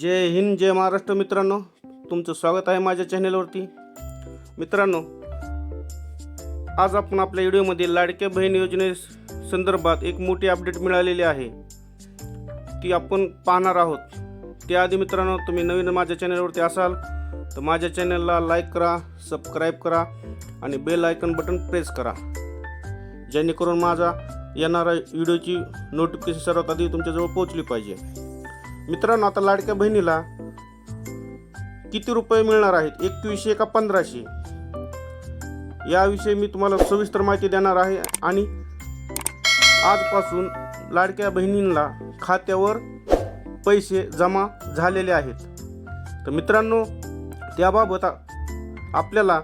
जय हिंद जय महाराष्ट्र मित्रांनो. तुमचं स्वागत आहे माझ्या चॅनेलवरती. मित्रांनो आज आपण आपल्या व्हिडिओमध्ये लाडक्या बहीण योजने संदर्भात एक मोठी अपडेट मिळालेली आहे. ती आपण पाहणार आहोत. त्याआधी मित्रांनो तुम्ही नवीन माझ्या चॅनलवरती असाल तर माझ्या चॅनलला लाईक करा सबस्क्राईब करा आणि बेल आयकन बटन प्रेस करा. जेणेकरून माझा येणाऱ्या व्हिडिओची नोटिफिकेशन सर्वात आधी तुमच्याजवळ पोहोचली पाहिजे. मित्रांनो आता लाडक्या बहिणीला किती रुपये मिळणार आहेत? एकवीसशे का पंधराशे? याविषयी मी तुम्हाला सविस्तर माहिती देणार आहे आणि आजपासून लाडक्या बहिणींना खात्यावर पैसे जमा झालेले आहेत. तर मित्रांनो त्याबाबत आपल्याला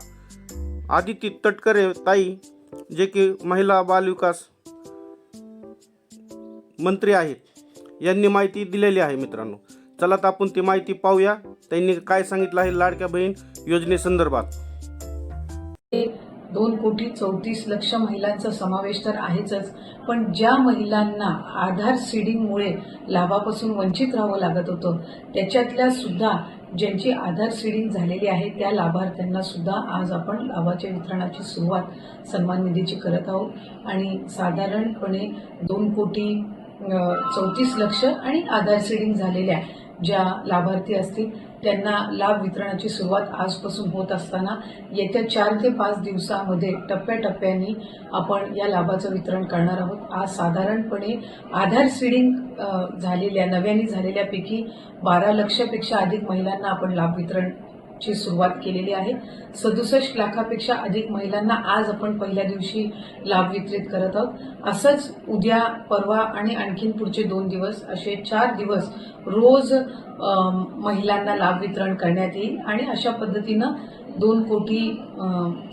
आदिती तटकरे ताई जे की महिला बालविकास मंत्री आहेत यांनी माहिती दिलेली आहे मित्रांनो. चला तर आपण ती माहिती पाहूया. त्यांनी काय सांगितलं आहे लाडक्या बहीण योजनेसंदर्भात दोन कोटी चौतीस लक्ष महिलांचा समावेश तर आहेच पण ज्या महिलांना आधार सीडिंगमुळे लाभापासून वंचित राहावं लागत होतं त्याच्यातल्या सुद्धा ज्यांची आधार सीडिंग झालेली आहे त्या लाभार्थ्यांना सुद्धा आज आपण लाभाच्या वितरणाची सुरुवात सन्मान निधीची करत आहोत. आणि साधारणपणे दोन कोटी चौतीस लक्ष आणि आधार सीडिंग झालेल्या ज्या लाभार्थी असतील त्यांना लाभ वितरणाची सुरुवात आजपासून होत असताना येत्या चार ते पाच दिवसामध्ये टप्प्याटप्प्याने आपण या लाभाचं वितरण करणार आहोत. आज साधारणपणे आधार सीडिंग झालेल्या नव्याने झालेल्यापैकी बारा लक्षपेक्षा अधिक महिलांना आपण लाभ वितरण ची सुरुवात केलेली आहे. सदुसष्ट लाखापेक्षा अधिक महिलांना आज आपण पहिल्या दिवशी लाभ वितरित करत आहोत. असंच उद्या परवा आणि आणखीन पुढचे दोन दिवस असे चार दिवस रोज महिलांना लाभ वितरण करण्यात येईल. आणि अशा पद्धतीनं दोन कोटी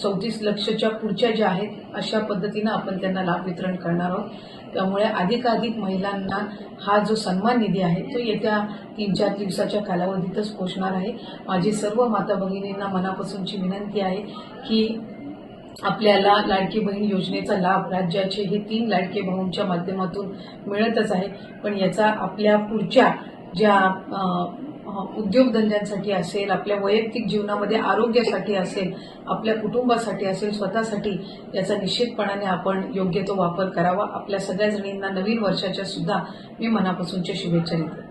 चौतीस लक्षच्या पुढच्या ज्या आहेत अशा पद्धतीनं आपण त्यांना लाभ वितरण करणार आहोत. त्यामुळे अधिकाधिक महिलांना हा जो सन्मान निधी आहे तो येत्या तीन चार दिवसाच्या कालावधीतच पोचणार आहे. माझी सर्व माता भगिनींना मनापासूनची विनंती आहे की आपल्याला लाडकी बहीण योजनेचा लाभ राज्याचे हे तीन लाडके भाऊंच्या माध्यमातून मिळतच आहे. पण याचा आपल्या पुढच्या ज्या उद्योगधंद्यांसाठी असेल आपल्या वैयक्तिक जीवनामध्ये आरोग्यासाठी असेल आपल्या कुटुंबासाठी असेल स्वतःसाठी याचा निश्चितपणाने आपण योग्य तो वापर करावा. आपल्या सगळ्या जणींना नवीन वर्षाच्या सुद्धा मी मनापासूनच्या शुभेच्छा देते.